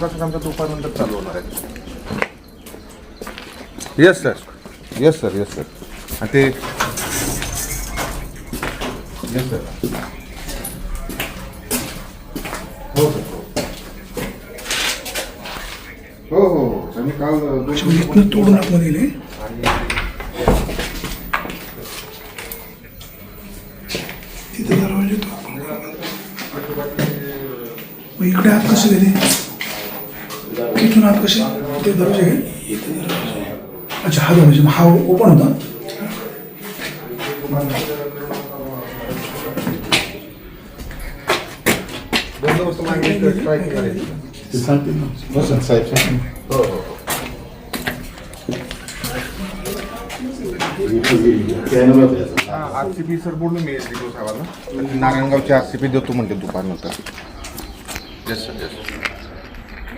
काम तर दुपारनंतर चालू होणार आहे. Yes sir yes sir yes sir आणि ते येस सर हो सर हो हो हो. त्यांनी काल दोन- तोडून आतमध्ये गेले तिथे दरवाजे तो मग इकडे आत कसे गेले इथून आत कसे ते दरवाजे आहे इथे दरवाजे अच्छा हा दरवाजे मग हा ओपन होता. बंदोबस्त मागे करायची ते सांगतील ना साहेब हो हो हो आर सर बोलून मी एस डी साहेबांना नारायणगावची आर सी पी देतो म्हणते दुपारनंतर yes sir yes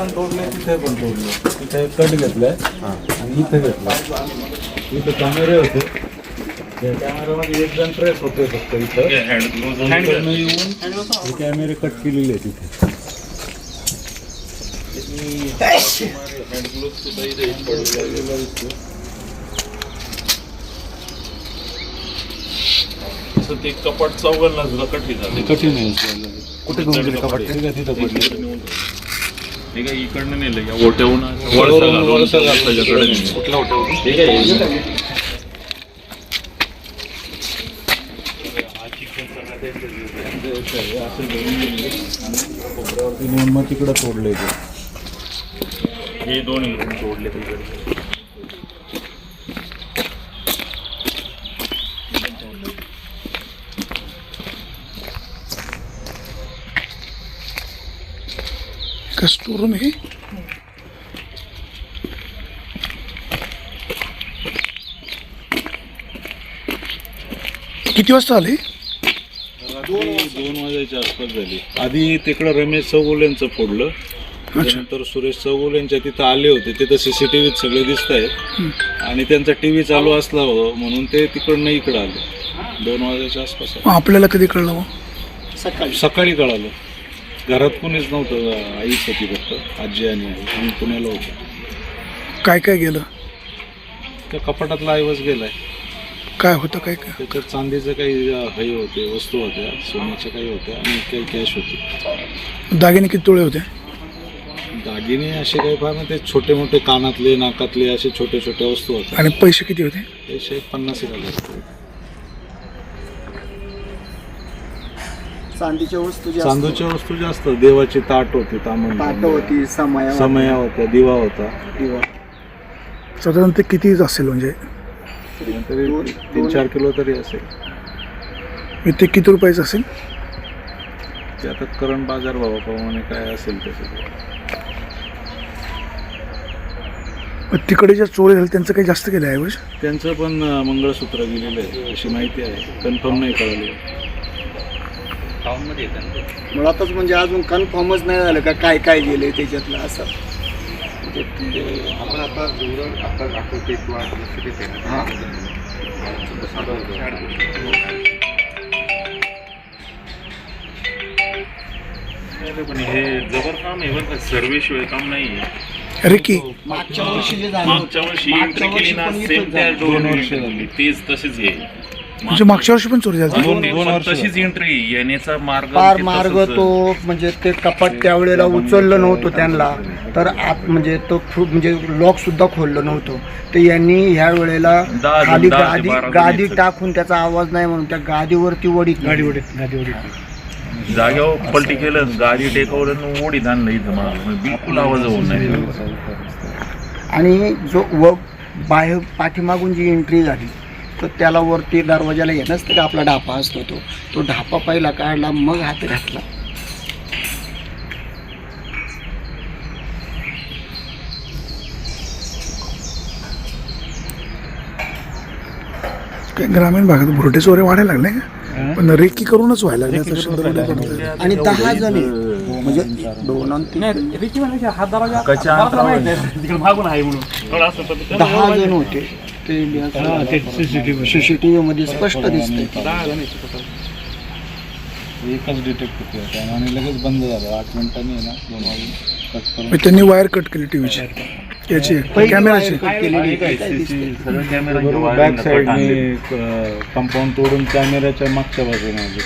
पण तिथे पण तोडलं. तिथे कट घेतलाय. आणि इथे घेतला इथं कॅमेरे होते. त्या कॅमेऱ्यामध्ये एक जण होते फक्त इथं. इकडनं येऊन हे कॅमेरे कट केलेले आहेत तिथे असं ते कपाट चौघांना सुद्धा कठीण झाले. कठीण आहे. कुठे कपाट तिथं पडले. हे काय इकडनं नेलं या ओट्याहून वळसा घालून वळसा घालून त्याच्याकडे नेलं. कुठला होता हे काय असं घेऊन गेले आणि कोपऱ्यावरती नेऊन मग तिकडं तोडले ते. हे दोन इकडून तोडले तिकडे. का स्टोरूम किती वाजता आले? दोन वाजायच्या आसपास झाली. आधी तिकडं रमेश चौगुलेंचं फोडलं. त्यानंतर सुरेश चौगुलेंच्या तिथं आले होते. तिथं सीसीटीव्हीत सगळे दिसत आहेत. आणि त्यांचा टीव्ही चालू असला हो म्हणून ते तिकडनं इकडं आले. दोन वाजायच्या आसपास मग आपल्याला कधी कळलं हो? सकाळी कळालं. घरात कोणीच नव्हतं आईच होती फक्त आजी आणि आई. आम्ही पुण्याला होतो. काय काय गेलं? त्या कपाटातला ऐवज गेलाय. काय होतं काय काय? त्याच्यात चांदीचं काही अं, हे होते वस्तू होत्या सोन्याच्या काही होत्या आणि काही कॅश होती. दागिने किती तोळे होते? दागिने असे काही फार नाही ते छोटे मोठे कानातले नाकातले असे छोटे छोटे वस्तू होत्या आणि पैसे किती होते? पैसे एक पन्नास एक हजार. चांदीच्या वस्तू ज्या चांदूच्या वस्तू जास्त. देवाची ताट होती तांबण ताट होती समया समया होत्या दिवा होता. दिवा. साधारण ते किती असेल म्हणजे? तरी तीन चार किलो तरी असेल. मग ते किती रुपयाचं असेल? ते आता करंट बाजार भावाप्रमाणे काय असेल त्याचं मग तिकडे ज्या चोरी झाल्या त्यांचं काही जास्त केलं ऐवज त्यांचं पण अं, मंगळसूत्र गेलेलं आहे अशी माहिती आहे. कन्फर्म नाही कळाली. मुळातच म्हणजे अजून कन्फर्मच नाही झालं का काय काय गेले त्याच्यातलं असं? म्हणजे ते- आपण आता आता किंवा येते ना पण हे जबर काम आहे बरं का. सर्वेशिवाय काम नाही अरे की मागच्या वर्षी जे झालं मागच्या होतं, वर्षी मागच्या एंट्री केली वर्षी ना पण सेम इथंच त्या झालं. दोन वर्ष तेच तसेच आहे म्हणजे मागच्या वर्षी पण चोरी झाली दोन- दोन पण वर्ष. तशीच एंट्री येण्याचा मार्ग पार मार्ग तो म्हणजे ते कपाट त्यावेळेला उचललं नव्हतं त्यांना. तर आत म्हणजे तो खूप म्हणजे लॉक सुद्धा खोललं नव्हतं. तर यांनी ह्या वेळेला दहा खाली दहा ते गादी बारा गादी. टाकून त्याचा आवाज नाही म्हणून त्या गादीवरती वडीत गाडी वडीत जागेवर पलटी केलं गाडी टेकवलं आणि ओढीत आणलं इथं मला म्हणजे बिलकुल आवाज होऊन नाही. आणि जो व बाहेर पाठीमागून जी एंट्री झाली तर त्याला वरती दरवाजाला येणंच तर आपला ढापा असतो तो. तो ढापा पहिला काढला मग हात घातला. ग्रामीण भागात भुरटे चोरे वाढायला लागले का? पण रेकी करूनच व्हायला लागले. आणि दहा जण. आहे. म्हणजे दोन आणि तीन. दहा जण होते. सीसीटीव्ही मध्ये. स्पष्ट दिसते एकच डिटेक्ट होते. आणि लगेच बंद झालं. आठ मिनिटांनी आहे ना दोन वाजून कट करून. मग त्यांनी वायर कट केली टीव्हीची याची कॅमेराची बॅक साईडने कंपाऊंड तोडून कॅमेऱ्याच्या मागच्या बाजूने आले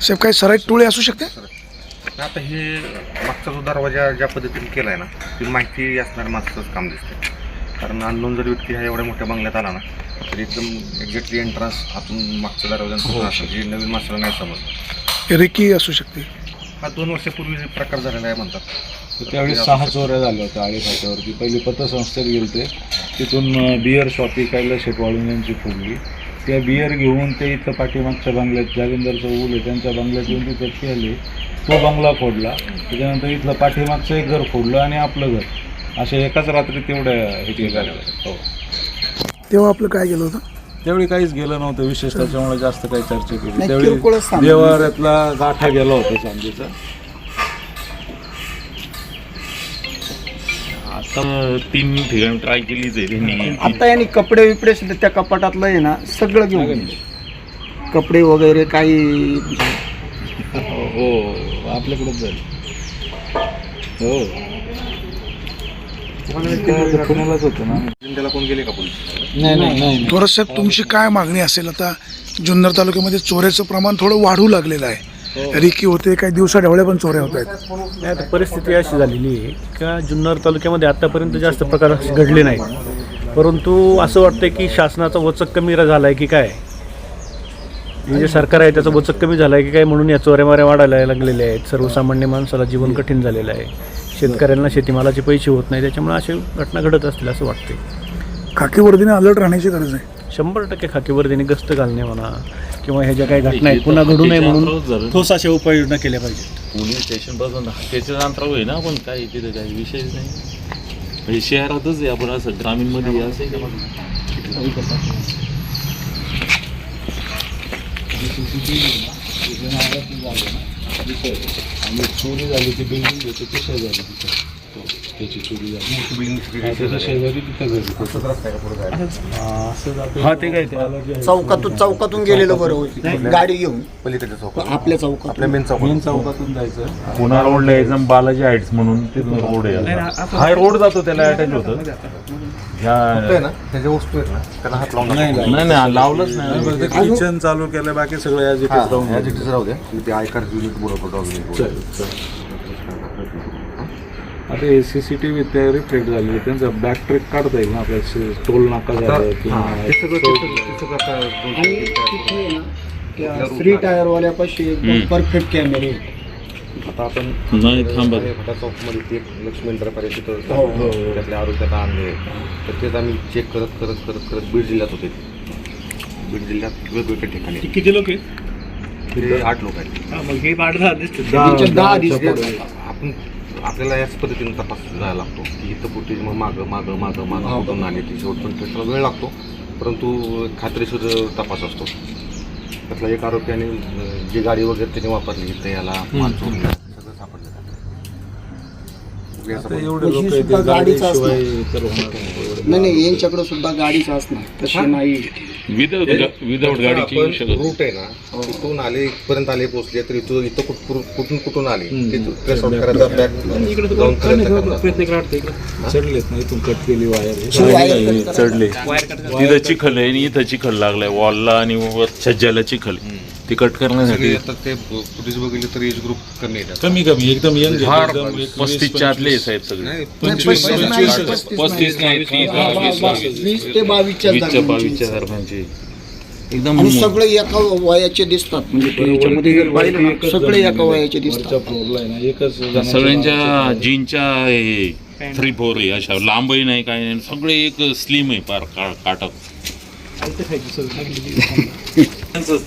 साहेब काही सराईत टोळी असू शकते? आता हे मागचा जो दरवाजा ज्या पद्धतीने केला आहे ना ती माहिती असणार मागचंच काम दिसतं कारण अननोन जर व्यक्ती हा एवढ्या मोठ्या बंगल्यात आला ना तर एकदम एक्झॅक्टली एंट्रन्स आतून मागच्या दरवाजांचं असं हे नवीन माणसाला नाही समज रेकी असू शकते. हा दोन वर्षापूर्वी प्रकार झालेला आहे म्हणतात. तर त्यावेळी सहा चोऱ्या झाल्या होत्या आळी फाट्यावरती पहिली पतसंस्थेत गेलते. तिथून बियर शॉप विकायला शेटवाळून यांची फोडली त्या बियर घेऊन ते इथं पाठीमागच्या बंगल्यात जालिंदर चौगुल आहे त्यांच्या बंगल्यात येऊन तिथं खेळले. तो बंगला फोडला. त्याच्यानंतर इथलं पाठीमागचं एक घर फोडलं आणि आपलं घर. अशा एकाच रात्री तेवढ्या हे केलं हो. तेव्हा आपलं काय केलं होतं? त्यावेळी काहीच गेलं नव्हतं विशेष त्याच्यामुळे जास्त काही चर्चा केली त्यावेळी. देवाऱ्यातला गाठा गेला होता चांदीचा आता तीन ठिकाणी ट्राय केलीच आहे त्यांनी आता यांनी कपडे बिपडे सुद्धा त्या कपाटातलं आहे ना सगळं घेऊन गेले. कपडे वगैरे काही हो. आपल्याकडेच झालं हो. पुण्यालाच होतं ना. त्याला कोण गेले का पोलीस नाही नाही नाही थोडं साहेब तुमची काय मागणी असेल? आता जुन्नर तालुक्यामध्ये चोऱ्याचं प्रमाण थोडं वाढू लागलेलं आहे. रेकी होते काही दिवसा ढवळ्या पण चोऱ्या होत आहेत. नाही आता परिस्थिती अशी झालेली आहे का जुन्नर तालुक्यामध्ये आत्तापर्यंत जास्त प्रकार घडले नाहीत. परंतु असं वाटतं की शासनाचा वचक कमी रा- झाला आहे की काय? हे जे सरकार आहे त्याचा वचक कमी झाला आहे की काय म्हणून या चोऱ्या माऱ्या वाढायला लागलेल्या आहेत. सर्वसामान्य माणसाला जीवन कठीण झालेलं आहे. शेतकऱ्यांना शेतीमालाचे पैसे होत नाही त्याच्यामुळे असे घटना घडत असतील असं वाटते खाकी वर्दीने अलर्ट राहण्याची गरज आहे. शंभर टक्के खाकीवर्दीने गस्त घालणे म्हणा किंवा ह्या ज्या काही घटना आहेत पुन्हा घडू नये म्हणून ठोस अशा उपाययोजना केल्या पाहिजेत. पुणे स्टेशनपासून त्याच्या अंतरावर आहे ना पण काय तिथे काही विषयच नाही. म्हणजे शहरातच आहे आपण असं ग्रामीणमध्ये असं आणि चोरी झाली ती बिल्डिंग होती ती शेजारी तिथं. हो, त्याची चोरी झाली शेजारी तिथं घरी चौकातून चौकातून गेलेलं बरं होईल. गाडी घेऊन. पलीकडच्या चौकात आपल्या चौकात आपल्या मेन चौकात मेन चौकातून जायचं. पुन्हा रोडला यायचं बालाजी हाईट्स म्हणून तिथून रोड आहे. हा रोड जातो. त्याला अटॅच होतं. ह्या आहे ना त्याच्या वस्तू आहेत ना. त्याला हात लावून नाही नाही नाही नाही लावलंच नाही. किचन चालू केलं बाकी सगळं राहू द्या. ते आयकर युनिट बोलवतो आता हे सी सी टी व्ही ते रिफ्लेक्ट झालेले त्यांचा बॅक ट्रेक काढता येईल ना आपल्या टोल नाका झालं किंवा ते सगळं ते सगळं आता दोन- आणि तिथे आहे ना, त्या टायरवाल्यापाशी एकदम परफेक्ट कॅमेरे आहेत. आता आपण नाही थांबा. भटा चौकमध्ये ते लक्ष्मी इंद्रापर्यंत तिथं त्यातल्या आरोग्यात आणले. तर तेच आम्ही चेक करत करत करत करत बीड जिल्ह्यात होते. बीड जिल्ह्यात वेगवेगळ्या ठिकाणी. किती लोक आहेत? आठ लोक आहेत. हा, मग हे आठ दिसते त्यांच्या दहा दिसले आपण आपल्याला याच पद्धतीने तपास जायला लागतो. की इथं फुटेज मग मागं मागं मागं मागं कुठून आले ती शेवटपर्यंत त्याला वेळ लागतो. परंतु खात्रीशीर तपास असतो. त्यातला एक आरोपी आणि अं, जी गाडी वगैरे त्याने वापरली तर याला माल चोरला सगळं सापडलं ही गाडीचं शिवाय तर होणार नाही. नाही नाही यांच्याकडे सुद्धा गाडीच असणार. तशी नाही. विदाउट विदाउट गाडीची रूट आहे ना इथून आले इथपर्यंत आले पोहोचले तर इथून इथं कुठ- कुठून कुठून आले? ते ट्रेस आउट करायचा. चढलेत ना इथून कट केली वायर चढले. तिथं चिखल आहे आणि इथं चिखल लागलाय. वॉलला आणि वर छज्जाला चिखल ते कट करण्यासाठी सगळे आता ते बघितले तर एज ग्रुप कमी येतात कमी कमी एकदम यंग फार पस्तीसच्या आतले आहे साहेब सगळे पंचवीस नाही, पस्तीस नाही तीस बावीस बावीस वीस ते बावीसच्या वीसच्या. बावीसच्या दरम्यानचे एकदम आणि सगळे एका वयाचे दिसतात म्हणजे ते याच्यामध्ये जर पाहिलं ना, सगळे एका वयाचे दिसतात सगळ्यांच्या जीनच्या थ्री फोर आहे अशा लांबही नाही काय नाही सगळे एक स्लिम आहे पार का- काटक त्यांचंच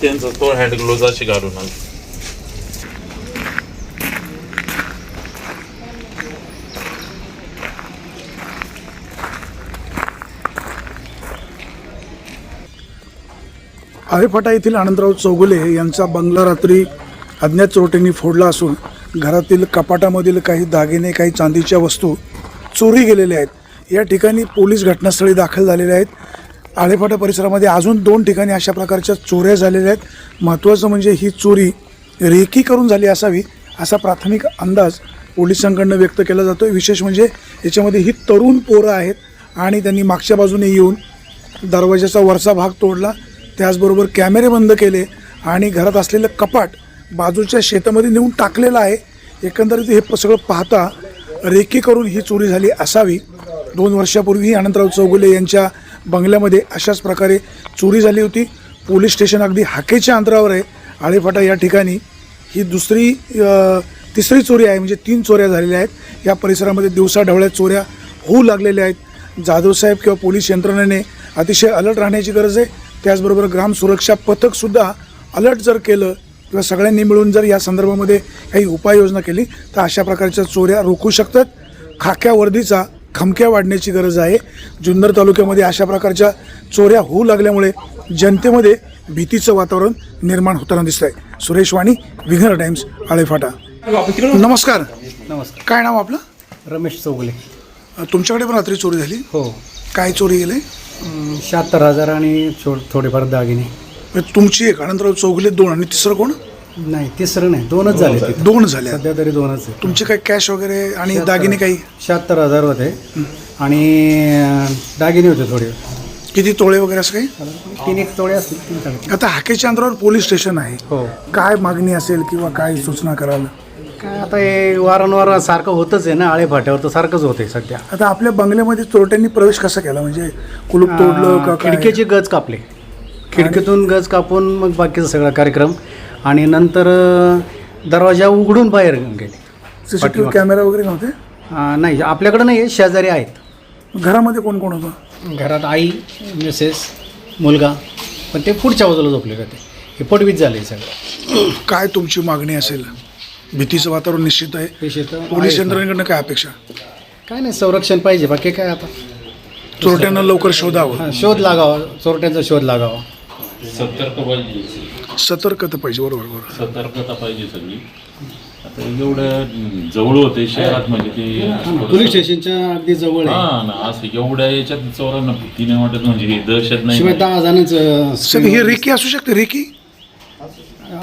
आळेफाटा येथील आनंदराव चौगुले यांचा बंगला रात्री अज्ञात चोरट्यांनी फोडला असून घरातील कपाटामधील काही दागिने काही चांदीच्या वस्तू चोरी गेलेल्या आहेत. या ठिकाणी पोलीस घटनास्थळी दाखल झालेले आहेत. आळेफाटा परिसरामध्ये अजून दोन ठिकाणी अशा प्रकारच्या चोऱ्या झालेल्या आहेत. महत्त्वाचं म्हणजे ही चोरी रेकी करून झाली असावी असा प्राथमिक अंदाज पोलिसांकडनं व्यक्त केला जातो विशेष म्हणजे याच्यामध्ये ही तरुण पोरं आहेत आणि त्यांनी मागच्या बाजूने येऊन दरवाजाचा वरचा भाग तोडला. त्याचबरोबर कॅमेरे बंद केले आणि घरात असलेलं कपाट बाजूच्या शेतामध्ये नेऊन टाकलेलं आहे. एकंदरीत हे प- सगळं पाहता रेकी करून ही चोरी झाली असावी. दोन वर्षापूर्वी अनंतराव चौगुले यांच्या बंगल्यामध्ये अशाच प्रकारे चोरी झाली होती. पोलीस स्टेशन अगदी हाकेच्या अंतरावर आहे. आळेफाटा या ठिकाणी ही दुसरी तिसरी चोरी आहे. म्हणजे तीन चोऱ्या झालेल्या आहेत. या परिसरामध्ये दिवसा ढवळ्या चोऱ्या होऊ लागलेल्या आहेत. जाधवसाहेब किंवा पोलीस यंत्रणेने अतिशय अलर्ट राहण्याची गरज आहे. त्याचबरोबर ग्राम सुरक्षा पथकसुद्धा अलर्ट जर केलं किंवा सगळ्यांनी मिळून जर या संदर्भामध्ये काही उपाययोजना केली तर अशा प्रकारच्या चोऱ्या रोखू शकतात. खाक्या वर्दीचा खमक्या वाढण्याची गरज आहे. जुन्नर तालुक्यामध्ये अशा प्रकारच्या चोऱ्या होऊ लागल्यामुळे जनतेमध्ये भीतीचं वातावरण निर्माण होताना दिसत आहे सुरेश वाणी विघ्नर टाइम्स आळेफाटा. नमस्कार. नमस्कार. काय नाव आपलं? रमेश चौगुले. तुमच्याकडे पण रात्री चोरी झाली? हो. काय चोरी गेले शहात्तर हजार आणि थोडेफार दागिने. तुमची एक अनंतराव चौगुले दोन आणि तिसरं कोण? नाही तिसरं नाही. दोनच झाले तिथं. दोन झाले. सध्या तरी दोनच तुमचे काय कॅश वगैरे आणि दागिने काही? शहात्तर हजार होते. आणि अं, दागिने होते थोडे. किती तोळे वगैरे असं काही? तीन एक तोळे असतील तीन आता हाकेच्या अंतरावर पोलीस स्टेशन आहे. हो. काय मागणी असेल किंवा काय सूचना कराल? काय आता हे वारंवार सारखं होतच आहे ना आळे फाट्यावर तर सारखंच होतंय सध्या. आता आपल्या बंगल्यामध्ये चोरट्यांनी प्रवेश कसा केला? म्हणजे कुलूप तोडलं का अं, काय? खिडकीचे गज कापले. खिडकीतून गज कापून मग बाकीचा सगळा कार्यक्रम. आणि नंतर दरवाजा उघडून बाहेर गेले. सीसीटीव्ही कॅमेरा वगैरे नव्हते? अं, नाही आपल्याकडे नाही आहे, शेजारी आहेत. घरामध्ये कोण कोण होतं? घरात आई मिसेस मुलगा पण ते पुढच्या बाजूला झोपले होते हे पडवीत झाले सगळं. काय तुमची मागणी असेल? भीतीचं वातावरण निश्चित आहे. शेतं पोलीस. यंत्रणेकडनं काय अपेक्षा? काय नाही संरक्षण पाहिजे. बाकी काय आता? चोरट्यांना लवकर शोधावं. हा, शोध लागावा. चोरट्यांचा शोध लागावा. सतर्क पाहिजे सतर्कता पाहिजे बरोबर बरोबर. सतर्कता पाहिजे सगळी. आता एवढं जवळ होते शहरात म्हणजे ते पोलीस स्टेशनच्या अगदी जवळ आहे. हा ना असं एवढ्या याच्यात चोरांना भीती नाही वाटत म्हणजे हे दहशत नाही. शिवाय दहा जणांचं सर ही रेकी असू शकते रेकी?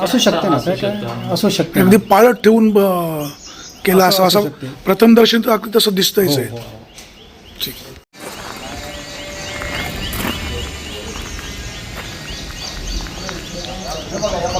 असू शकते ना काय? असू शकते. अगदी पाळत ठेवून ब- केला असं असू. प्रथम दर्शन तर अगदी तसं दिसतंयच आहे हो, हो. ठीक. 么来的吗？